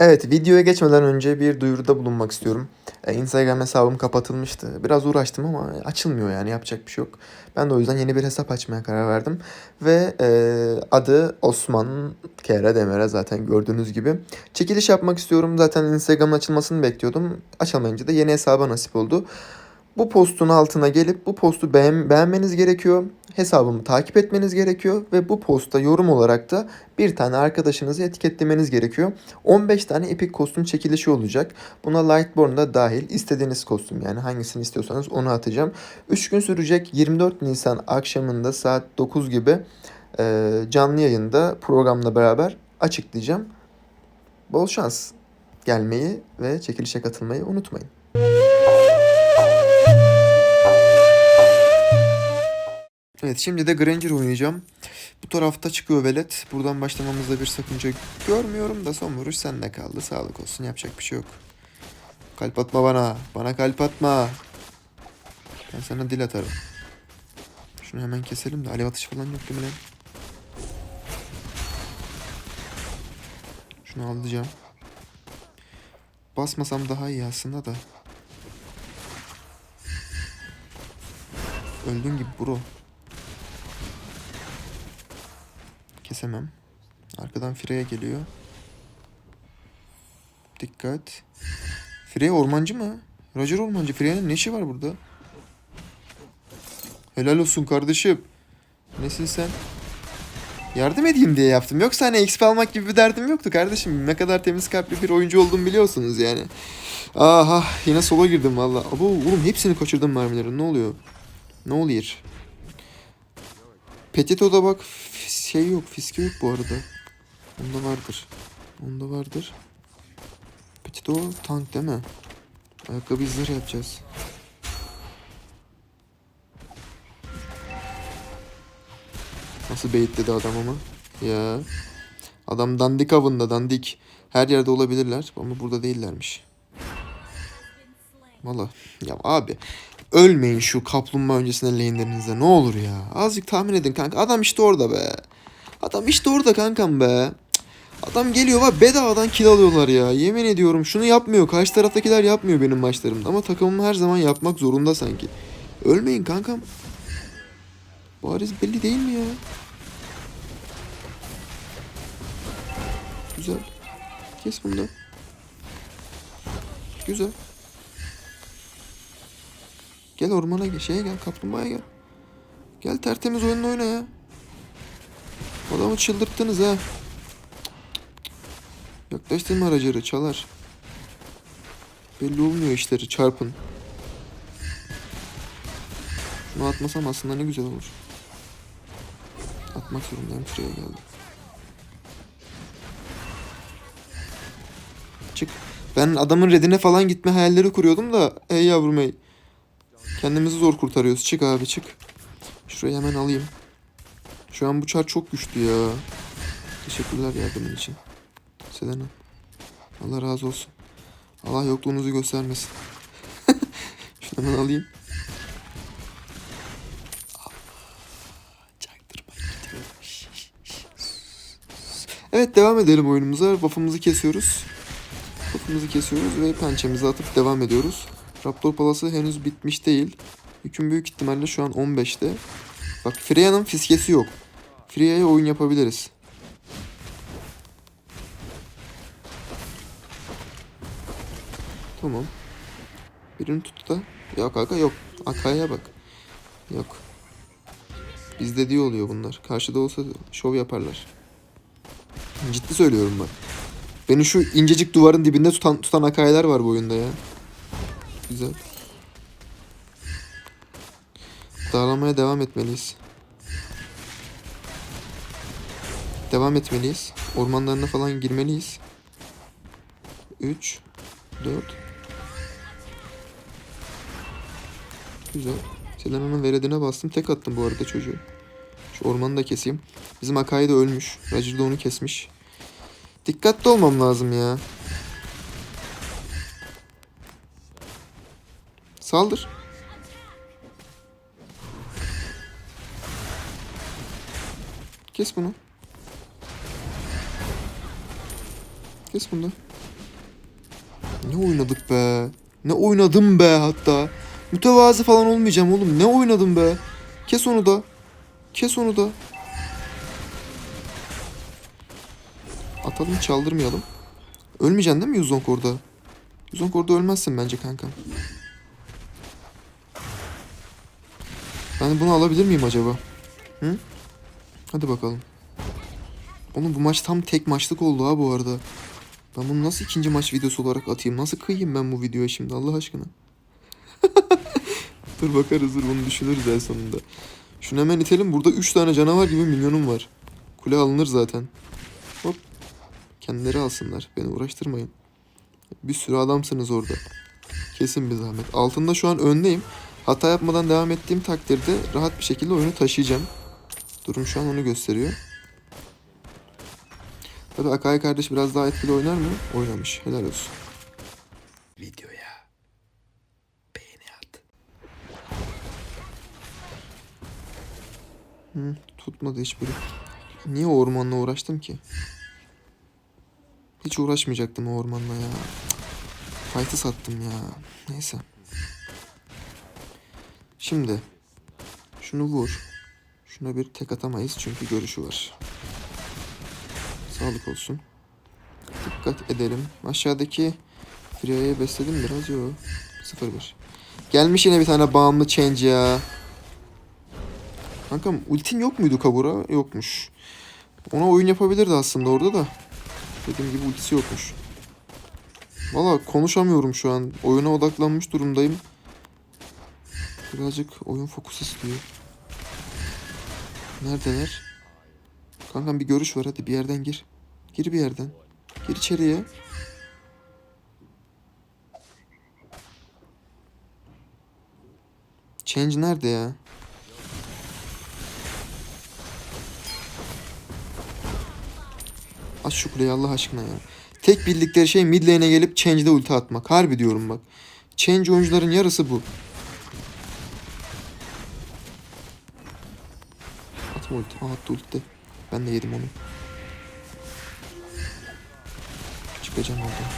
Evet, videoya geçmeden önce bir duyuruda bulunmak istiyorum. E, Instagram hesabım kapatılmıştı. Biraz uğraştım ama açılmıyor yani yapacak bir şey yok. Ben de o yüzden yeni bir hesap açmaya karar verdim. Ve e, adı Osman Kere Demir'e zaten gördüğünüz gibi. Çekiliş yapmak istiyorum. Zaten Instagram'ın açılmasını bekliyordum. Açamayınca da yeni hesaba nasip oldu. Bu postun altına gelip bu postu beğen- beğenmeniz gerekiyor. Hesabımı takip etmeniz gerekiyor ve bu posta yorum olarak da bir tane arkadaşınızı etiketlemeniz gerekiyor. 15 tane epik kostüm çekilişi olacak. Buna Lightborn da dahil. istediğiniz kostüm yani hangisini istiyorsanız onu atacağım. 3 gün sürecek 24 Nisan akşamında saat 9 gibi e, canlı yayında programla beraber açıklayacağım. Bol şans. Gelmeyi ve çekilişe katılmayı unutmayın. Evet şimdi de Granger oynayacağım. Bu tarafta çıkıyor velet. Buradan başlamamızda bir sakınca görmüyorum da son vuruş sende kaldı. Sağlık olsun yapacak bir şey yok. Kalp atma bana. Bana kalp atma. Ben sana dil atarım. Şunu hemen keselim de alev atışı falan yok değil mi? Şunu alacağım. Basmasam daha iyi aslında da. Öldün gibi bro. Kesemem. Arkadan Freya geliyor. Dikkat. Freya ormancı mı? Roger ormancı. Freya'nın ne işi var burada? Helal olsun kardeşim. Nesin sen? Yardım edeyim diye yaptım. Yoksa hani XP almak gibi bir derdim yoktu kardeşim. Ne kadar temiz kalpli bir oyuncu olduğumu biliyorsunuz yani. Aha yine sola girdim valla. Abo oğlum hepsini kaçırdım mermilerin. Ne oluyor? Ne oluyor? Petito'da bak şey yok, fiske yok bu arada. Onda vardır. Onda vardır. Petito tank değil mi? Ayakkabı izleri yapacağız. Nasıl baitledi adam ama? Ya. Adam dandik avında dandik. Her yerde olabilirler ama burada değillermiş. Valla ya abi ölmeyin şu kaplumbağa öncesinde lane'lerinizde ne olur ya. Azıcık tahmin edin kanka. Adam işte orada be. Adam işte orada kankam be. Adam geliyor var bedavadan kill alıyorlar ya. Yemin ediyorum şunu yapmıyor. Karşı taraftakiler yapmıyor benim maçlarımda. Ama takımım her zaman yapmak zorunda sanki. Ölmeyin kankam. Bariz belli değil mi ya? Güzel. Kes bunu. Güzel. Gel ormana gel. Şeye gel. Kaplumbağaya gel. Gel tertemiz oyununu oyna ya. Adamı çıldırttınız ha. Yaklaştırma aracları çalar. Belli olmuyor işleri çarpın. Şunu atmasam aslında ne güzel olur. Atmak zorundayım şuraya geldi. Çık. Ben adamın redine falan gitme hayalleri kuruyordum da ey yavrum ey. Kendimizi zor kurtarıyoruz. Çık abi çık. Şurayı hemen alayım. Şu an bu çar çok güçlü ya. Teşekkürler yardımın için. Selena. Allah razı olsun. Allah yokluğunuzu göstermesin. Şunu hemen alayım. Evet devam edelim oyunumuza. Buff'ımızı kesiyoruz. Buff'ımızı kesiyoruz ve pençemizi atıp devam ediyoruz. Raptor Palası henüz bitmiş değil. Yüküm büyük ihtimalle şu an 15'te. Bak Freya'nın fiskesi yok. Freya'ya oyun yapabiliriz. Tamam. Birini tut da. Ya kanka yok. Akaya bak. Yok. Bizde diye oluyor bunlar. Karşıda olsa şov yaparlar. Ciddi söylüyorum bak. Beni şu incecik duvarın dibinde tutan tutan akayeler var bu oyunda ya. Güzel. Dağılamaya devam etmeliyiz. Devam etmeliyiz. Ormanlarına falan girmeliyiz. 3 4 Güzel. Selena'nın veredine bastım. Tek attım bu arada çocuğu. Şu ormanı da keseyim. Bizim Akai de ölmüş. Roger da onu kesmiş. Dikkatli olmam lazım ya. Saldır. Kes bunu. Bunu da. Ne oynadık be. Ne oynadım be hatta. Mütevazı falan olmayacağım oğlum. Ne oynadım be. Kes onu da. Kes onu da. Atalım çaldırmayalım. Ölmeyeceksin değil mi Yuzonk orada? Yuzonk orada ölmezsin bence kankam. Ben bunu alabilir miyim acaba? Hı? Hadi bakalım. Oğlum bu maç tam tek maçlık oldu ha bu arada. Ben bunu nasıl ikinci maç videosu olarak atayım? Nasıl kıyayım ben bu videoya şimdi Allah aşkına? dur bakarız dur bunu düşünürüz en sonunda. Şunu hemen itelim. Burada 3 tane canavar gibi minyonum var. Kule alınır zaten. Hop. Kendileri alsınlar. Beni uğraştırmayın. Bir sürü adamsınız orada. Kesin bir zahmet. Altında şu an öndeyim. Hata yapmadan devam ettiğim takdirde rahat bir şekilde oyunu taşıyacağım. Durum şu an onu gösteriyor. Tabii Akai kardeş biraz daha etkili oynar mı? Oynamış. Helal olsun. Videoya beğeni at. Hı, tutmadı hiçbiri. Niye ormanla uğraştım ki? Hiç uğraşmayacaktım o ormanla ya. Fight'ı sattım ya. Neyse. Şimdi. Şunu vur. Şuna bir tek atamayız çünkü görüşü var. Sağlık olsun. Dikkat edelim. Aşağıdaki Freya besledim biraz yo. 0-1. Gelmiş yine bir tane bağımlı change ya. Kankam ultin yok muydu Kagura? Yokmuş. Ona oyun yapabilirdi aslında orada da. Dediğim gibi ultisi yokmuş. Valla konuşamıyorum şu an. Oyuna odaklanmış durumdayım. Birazcık oyun fokus istiyor. Neredeler? Kankam bir görüş var hadi bir yerden gir. Gir bir yerden. Gir içeriye. Change nerede ya? Aç şu kuleyi Allah aşkına ya. Tek bildikleri şey mid lane'e gelip change'de ulti atmak. Harbi diyorum bak. Change oyuncuların yarısı bu. Atma ulti. Aa attı ulti. Ben de yedim onu. Çıkacağım oradan.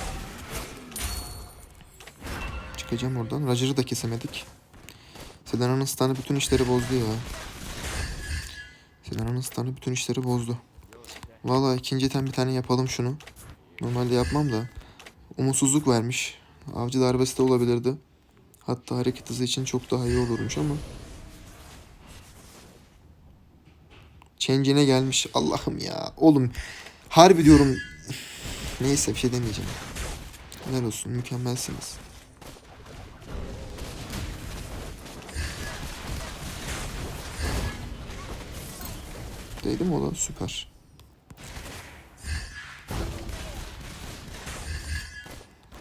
Çıkacağım oradan. Roger'ı da kesemedik. Selena'nın stun'ı bütün işleri bozdu ya. Selena'nın stun'ı bütün işleri bozdu. Valla ikinci item bir tane yapalım şunu. Normalde yapmam da. Umutsuzluk vermiş. Avcı darbesi de olabilirdi. Hatta hareket hızı için çok daha iyi olurmuş ama. Change'ine gelmiş. Allah'ım ya. Oğlum harbi diyorum. Neyse bir şey demeyeceğim. Helal olsun mükemmelsiniz. Değdi mi o lan? Süper.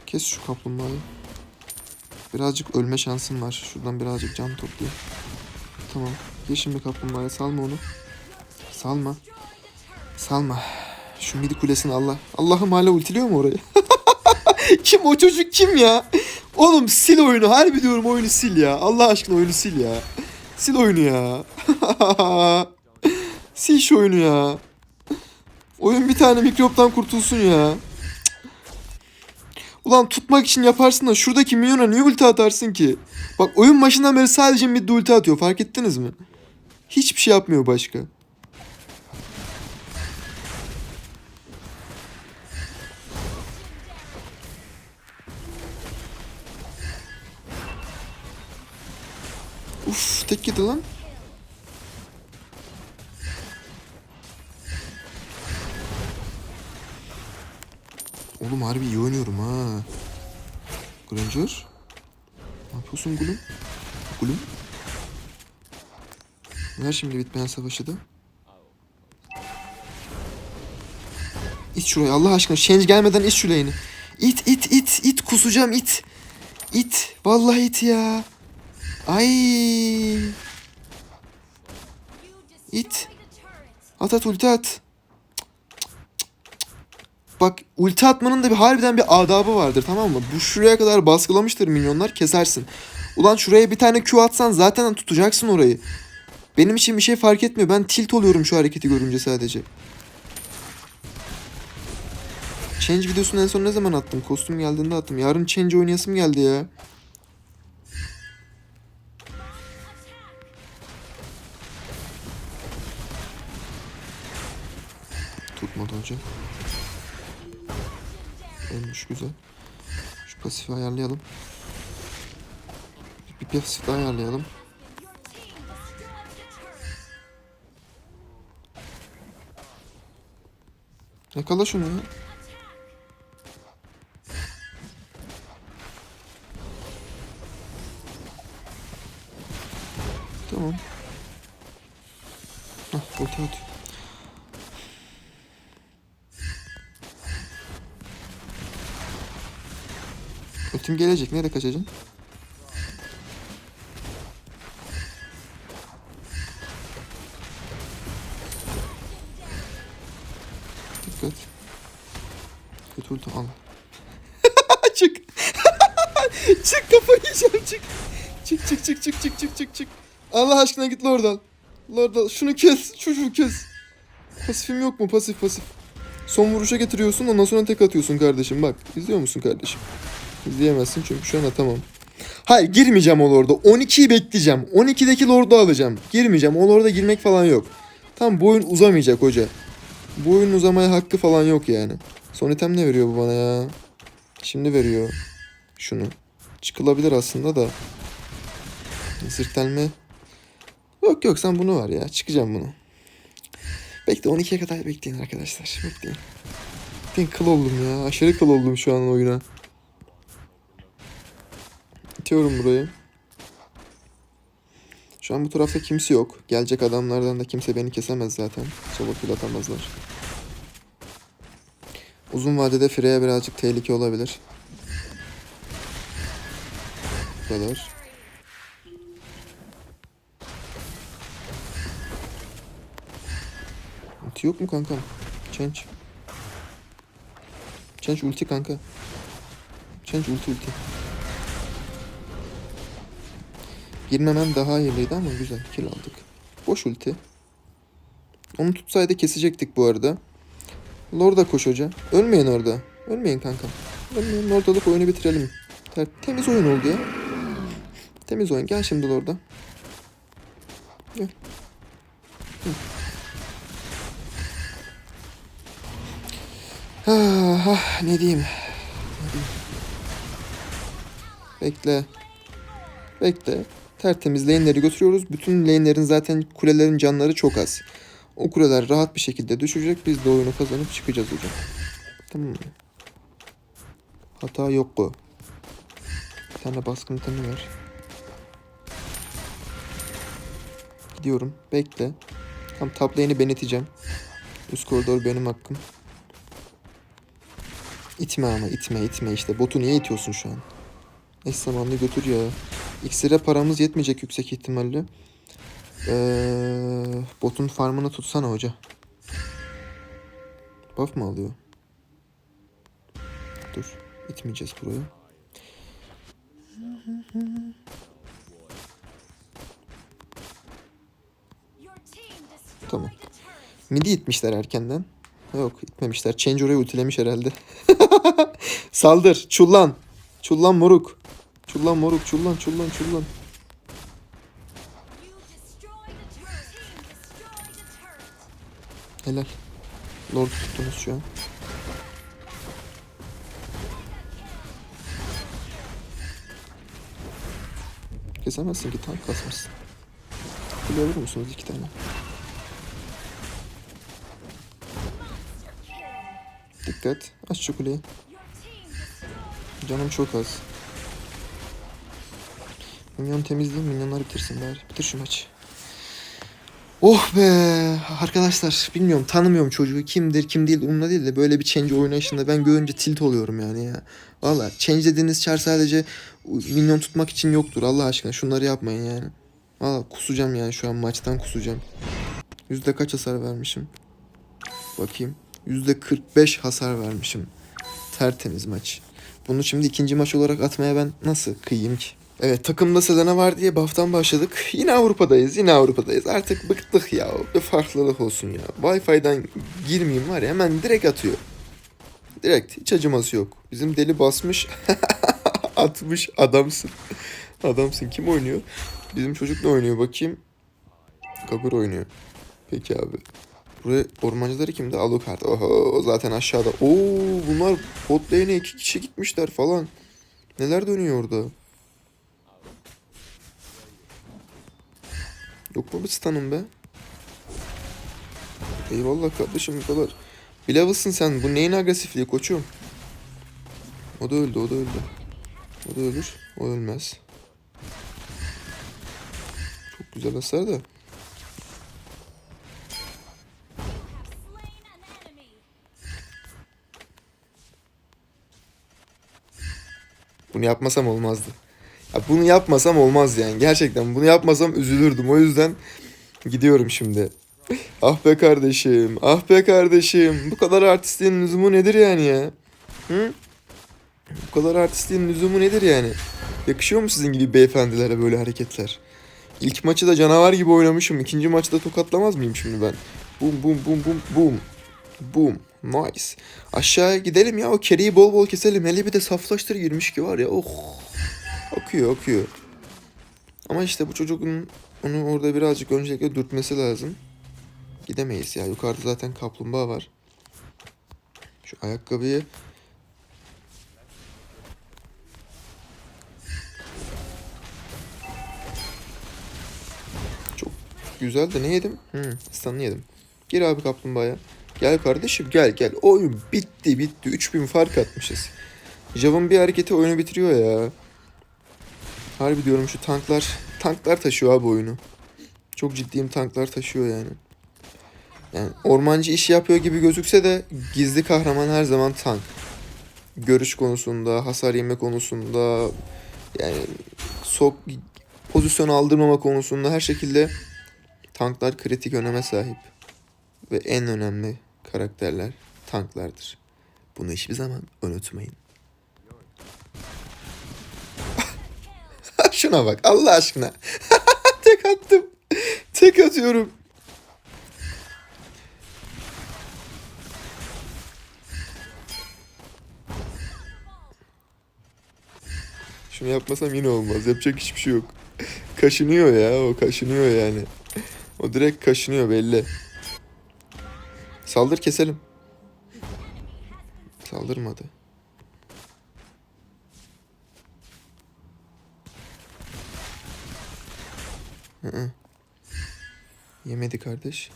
Kes şu kaplumbağayı. Birazcık ölme şansım var. Şuradan birazcık can toplayayım. Tamam. Gir şimdi kaplumbağaya. Salma onu. Salma. Salma. Şu midi kulesini Allah. Allah'ım hala ultiliyor mu orayı? kim o çocuk kim ya? Oğlum sil oyunu. Harbi diyorum oyunu sil ya. Allah aşkına oyunu sil ya. Sil oyunu ya. sil şu oyunu ya. Oyun bir tane mikroptan kurtulsun ya. Ulan tutmak için yaparsın da şuradaki milyona niye ulti atarsın ki? Bak oyun başından beri sadece mid ulti atıyor fark ettiniz mi? Hiçbir şey yapmıyor başka. Uf tek yedi lan. Oğlum harbi iyi oynuyorum ha. Granger. Ne yapıyorsun gülüm? Gülüm. Ver şimdi bitmeyen savaşı da. İt şuraya Allah aşkına. Change gelmeden it şu lane'i. İt it it it kusacağım it. İt. Vallahi it ya. Ay. İt. At at ulti at. Bak ulti atmanın da bir harbiden bir adabı vardır tamam mı? Bu şuraya kadar baskılamıştır minyonlar kesersin. Ulan şuraya bir tane Q atsan zaten tutacaksın orayı. Benim için bir şey fark etmiyor. Ben tilt oluyorum şu hareketi görünce sadece. Change videosunu en son ne zaman attım? Kostüm geldiğinde attım. Yarın Change oynayasım geldi ya. Tutmadı hocam. Ölmüş güzel. Şu pasifi ayarlayalım. Bir pasif ayarlayalım. Yakala şunu ya. Tamam. Hah, ulti at. Ultim gelecek. Nereye kaçacaksın? Dikkat. Kötü ulti al. çık. çık kafayı yiyeceğim çık. Çık çık çık çık çık çık çık çık. Allah aşkına git Lordal. Lordal şunu kes. Şu kes. Pasifim yok mu? Pasif pasif. Son vuruşa getiriyorsun ondan sonra tek atıyorsun kardeşim bak. İzliyor musun kardeşim? İzleyemezsin çünkü şu an atamam. Hayır girmeyeceğim o Lord'a. 12'yi bekleyeceğim. 12'deki Lord'u alacağım. Girmeyeceğim. O Lord'a girmek falan yok. Tam boyun uzamayacak hoca. Bu oyunun uzamaya hakkı falan yok yani. Son item ne veriyor bu bana ya? Şimdi veriyor. Şunu. Çıkılabilir aslında da. Sırtelme. Yok yok sen bunu var ya. Çıkacağım bunu. Bekle 12'ye kadar bekleyin arkadaşlar. Bekleyin. Bekleyin kıl oldum ya. Aşırı kıl oldum şu an oyuna. İtiyorum burayı. Şu an bu tarafta kimse yok. Gelecek adamlardan da kimse beni kesemez zaten. Soba kill atamazlar. Uzun vadede Freya birazcık tehlike olabilir. Bu kadar. Ulti yok mu kankam? Change. Change ulti kanka. Change ulti ulti. Girmemem daha hayırlıydı ama güzel kill aldık. Boş ulti. Onu tutsaydı kesecektik bu arada. Lord'a koş hoca. Ölmeyin orada. Ölmeyin kankam. Ölmeyin ortalık oyunu bitirelim. Ter- Temiz oyun oldu ya. Temiz oyun. Gel şimdi Lord'a. Gel. Ah, ah? Ne diyeyim? Bekle. Bekle. Tertemiz lane'leri götürüyoruz. Bütün lane'lerin zaten kulelerin canları çok az. O kuleler rahat bir şekilde düşecek. Biz de oyunu kazanıp çıkacağız hocam. Tamam mı? Hata yok bu. Bir tane baskın temi ver. Gidiyorum. Bekle. Tam top lane'i ben iteceğim. Üst koridor benim hakkım. İtme ama itme itme işte. Botu niye itiyorsun şu an? Eş zamanlı götür ya. İksire paramız yetmeyecek yüksek ihtimalle. Ee, botun farmını tutsana hoca. Buff mı alıyor? Dur. itmeyeceğiz burayı. Tamam. Midi itmişler erkenden. Yok itmemişler. Change orayı ultilemiş herhalde. Saldır. Çullan. Çullan moruk. Çullan moruk. Çullan çullan çullan. Helal. Lord tuttunuz şu an. Kesemezsin ki tank kasmışsın. Kule alır musunuz iki tane? Dikkat. Aç şu kuleyi. Canım çok az. Minyon temizleyeyim. Minyonlar bitirsin bari. Bitir şu maçı. Oh be arkadaşlar bilmiyorum tanımıyorum çocuğu kimdir kim değil umurumda değil de böyle bir change oynayışında ben görünce tilt oluyorum yani ya. Valla change dediğiniz çar sadece minyon tutmak için yoktur Allah aşkına şunları yapmayın yani. Valla kusacağım yani şu an maçtan kusacağım. Yüzde kaç hasar vermişim? Bakayım. Yüzde 45 hasar vermişim. Tertemiz maç. Bunu şimdi ikinci maç olarak atmaya ben nasıl kıyayım ki? Evet takımda Selena var diye BAF'tan başladık. Yine Avrupa'dayız yine Avrupa'dayız. Artık bıktık ya bir farklılık olsun ya. Wi-Fi'den girmeyeyim var ya hemen direkt atıyor. Direkt hiç acıması yok. Bizim deli basmış. Atmış adamsın. Adamsın. Kim oynuyor? Bizim çocuk ne oynuyor bakayım. Gabır oynuyor. Peki abi. Buraya ormancıları kimdi? Alucard. Oho zaten aşağıda. Oo bunlar bot lane'e iki kişi gitmişler falan. Neler dönüyor orada? Yok mu bir stun'ım be? Eyvallah kardeşim bu kadar. Bir level'sın sen. Bu neyin agresifliği koçum? O da öldü, o da öldü. O da ölür, o ölmez. Çok güzel hasar da. Bunu yapmasam olmazdı. Ya bunu yapmasam olmaz yani. Gerçekten bunu yapmasam üzülürdüm. O yüzden gidiyorum şimdi. Ah be kardeşim, ah be kardeşim. Bu kadar artistliğin lüzumu nedir yani ya? Hı? Bu kadar artistliğin lüzumu nedir yani? Yakışıyor mu sizin gibi beyefendilere böyle hareketler? İlk maçı da canavar gibi oynamışım. İkinci maçı da tokatlamaz mıyım şimdi ben? Bum bum bum bum bum. Boom. Nice. Aşağıya gidelim ya. O kereyi bol bol keselim. Hele bir de saflaştır girmiş ki var ya. Oh. Akıyor akıyor. Ama işte bu çocuğun onu orada birazcık öncelikle dürtmesi lazım. Gidemeyiz ya. Yukarıda zaten kaplumbağa var. Şu ayakkabıyı çok güzel de ne yedim? Hı, stun'ı yedim. Gir abi kaplumbağaya. Gel kardeşim gel gel. Oyun bitti bitti. 3000 fark atmışız. Jav'ın bir hareketi oyunu bitiriyor ya. Harbi diyorum şu tanklar. Tanklar taşıyor abi oyunu. Çok ciddiyim tanklar taşıyor yani. Yani ormancı işi yapıyor gibi gözükse de gizli kahraman her zaman tank. Görüş konusunda, hasar yeme konusunda, yani sok pozisyon aldırmama konusunda her şekilde tanklar kritik öneme sahip. Ve en önemli karakterler tanklardır. Bunu hiçbir zaman unutmayın. Şuna bak Allah aşkına. Tek attım. Tek atıyorum. Şunu yapmasam yine olmaz. Yapacak hiçbir şey yok. Kaşınıyor ya o kaşınıyor yani. O direkt kaşınıyor belli. Saldır keselim. Saldırmadı. Hı hı. Yemedi kardeş.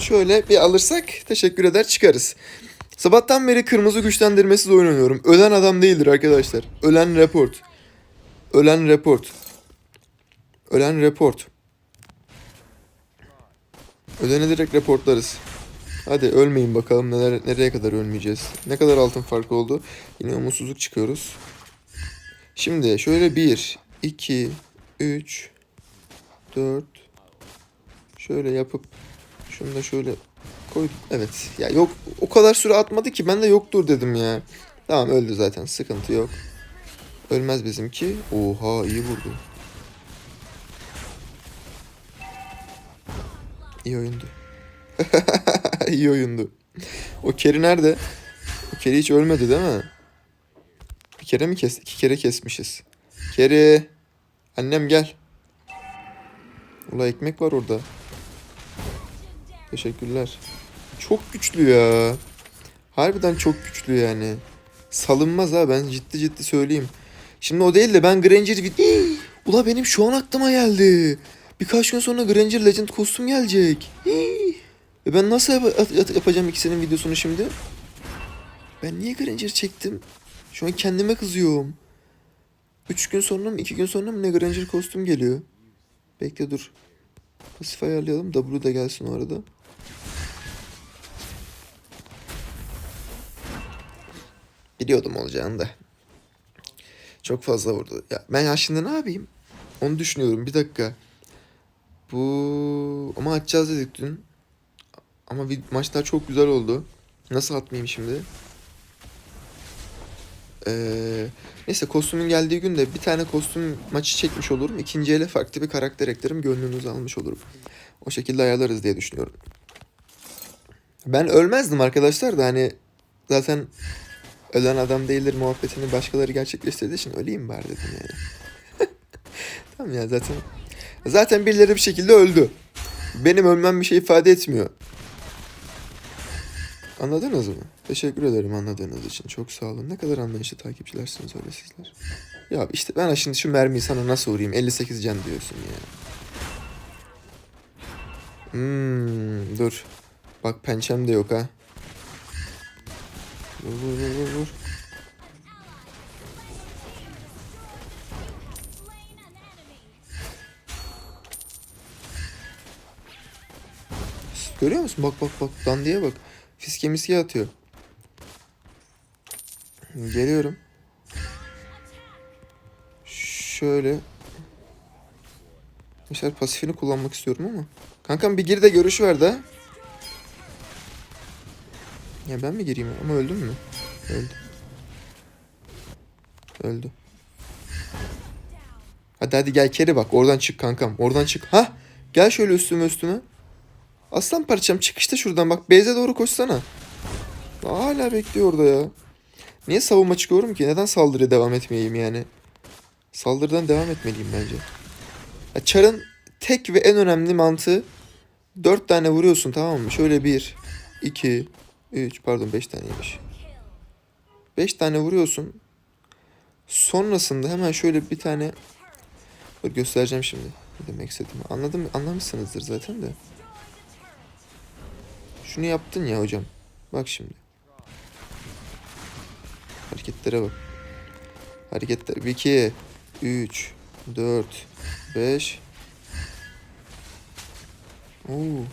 Şöyle bir alırsak teşekkür eder çıkarız. Sabahtan beri kırmızı güçlendirmesiz oyun oynuyorum. Ölen adam değildir arkadaşlar. Ölen report. Ölen report. Ölen report. Ölene direkt reportlarız. Hadi ölmeyin bakalım neler, nereye kadar ölmeyeceğiz. Ne kadar altın farkı oldu. Yine umutsuzluk çıkıyoruz. Şimdi şöyle 1, 2, 3, 4. Şöyle yapıp şunu da şöyle koyduk. Evet. Ya yok o kadar süre atmadı ki ben de yoktur dedim ya. Tamam öldü zaten sıkıntı yok. Ölmez bizimki. Oha iyi vurdu. İyi oyundu. iyi oyundu. O Keri nerede? O Keri hiç ölmedi değil mi? Kere mi kes? İki kere kesmişiz. Keri. Annem gel. Ula ekmek var orada. Teşekkürler. Çok güçlü ya. Harbiden çok güçlü yani. Salınmaz ha ben ciddi ciddi söyleyeyim. Şimdi o değil de ben Granger... Ula benim şu an aklıma geldi. Birkaç gün sonra Granger Legend kostüm gelecek. Hii! E ben nasıl yap- yap- yapacağım ikisinin videosunu şimdi? Ben niye Granger çektim? Şu an kendime kızıyorum. 3 gün sonra mı 2 gün sonra mı ne Granger kostüm geliyor? Bekle dur. Pasif ayarlayalım. W da gelsin o arada. Biliyordum olacağını da. Çok fazla vurdu. Ya ben ya şimdi ne yapayım? Onu düşünüyorum. Bir dakika. Bu ama atacağız dedik dün. Ama maçlar çok güzel oldu. Nasıl atmayayım şimdi? Ee, neyse kostümün geldiği günde bir tane kostüm maçı çekmiş olurum. İkinci ele farklı bir karakter eklerim. Gönlünüzü almış olurum. O şekilde ayarlarız diye düşünüyorum. Ben ölmezdim arkadaşlar da hani zaten ölen adam değildir muhabbetini başkaları gerçekleştirdiği için öleyim bari dedim yani. tamam ya zaten zaten birileri bir şekilde öldü. Benim ölmem bir şey ifade etmiyor. Anladınız mı? Teşekkür ederim anladığınız için. Çok sağ olun. Ne kadar anlayışlı takipçilersiniz öyle sizler. Ya işte ben şimdi şu mermiyi sana nasıl vurayım? 58 can diyorsun ya. Hmm, dur. Bak pençem de yok ha. Vur vur vur vur. Görüyor musun? Bak bak bak. Dandiye bak. Fiske miske atıyor. Geliyorum. Şöyle. Mesela pasifini kullanmak istiyorum ama. Kankam bir gir de görüş ver de. Ya ben mi gireyim ama öldüm mü? Öldü. Öldü. Hadi hadi gel keri bak oradan çık kankam. Oradan çık. Ha? Gel şöyle üstüme üstüme. Aslan parçam çık işte şuradan bak. Beyze doğru koşsana. Hala bekliyor orada ya. Niye savunma çıkıyorum ki? Neden saldırıya devam etmeyeyim yani? Saldırıdan devam etmeliyim bence. Ya Char'ın tek ve en önemli mantığı dört tane vuruyorsun tamam mı? Şöyle bir, iki, üç pardon beş taneymiş. Beş tane vuruyorsun. Sonrasında hemen şöyle bir tane Dur göstereceğim şimdi. Ne demek istediğimi. Anladım, anlamışsınızdır zaten de. Şunu yaptın ya hocam. Bak şimdi. Hareketlere bak. Hareketler. 2, 3, 4, 5. Oo.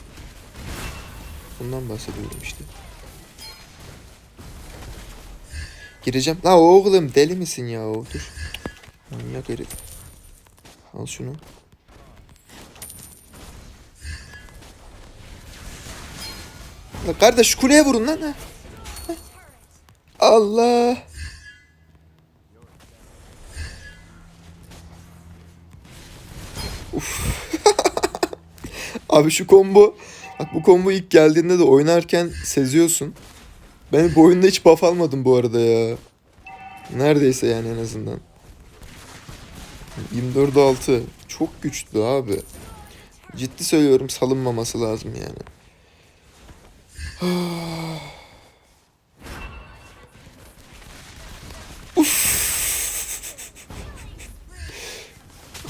Bundan bahsediyorum işte. Gireceğim. La oğlum deli misin ya? Dur. Manyak herif. Al şunu. Kardeş kuleye vurun lan. Allah. Uf. Abi şu combo bak bu combo ilk geldiğinde de oynarken seziyorsun. Ben bu oyunda hiç buff almadım bu arada ya. Neredeyse yani en azından. 24 6 çok güçlü abi. Ciddi söylüyorum salınmaması lazım yani.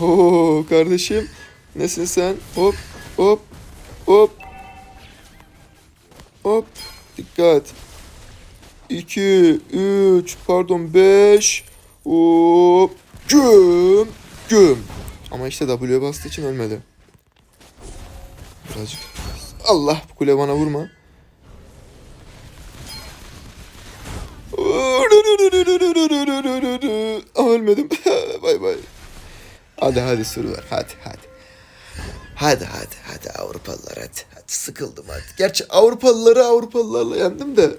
Oo kardeşim. Nesin sen? Hop hop hop. Hop. Dikkat. 2 3 pardon 5 hop güm güm. Ama işte W'ye bastığı için ölmedi. Birazcık. Allah bu kule bana vurma. Hadi hadi sür ver. Hadi hadi. Hadi hadi hadi Avrupalılar hadi. Hadi sıkıldım hadi. Gerçi Avrupalıları Avrupalılarla yendim de.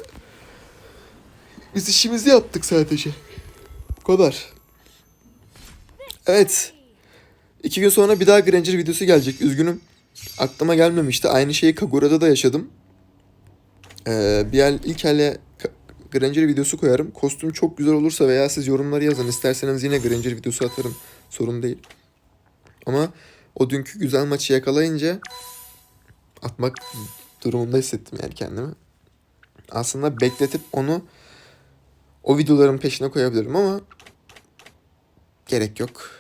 Biz işimizi yaptık sadece. Bu kadar. Evet. İki gün sonra bir daha Granger videosu gelecek. Üzgünüm. Aklıma gelmemişti. Aynı şeyi Kagura'da da yaşadım. Ee, bir el, ilk Ka- Granger videosu koyarım. Kostüm çok güzel olursa veya siz yorumları yazın. İsterseniz yine Granger videosu atarım. Sorun değil. Ama o dünkü güzel maçı yakalayınca atmak durumunda hissettim yani kendimi. Aslında bekletip onu o videoların peşine koyabilirim ama gerek yok.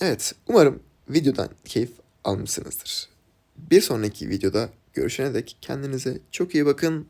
Evet, umarım videodan keyif almışsınızdır. Bir sonraki videoda görüşene dek kendinize çok iyi bakın.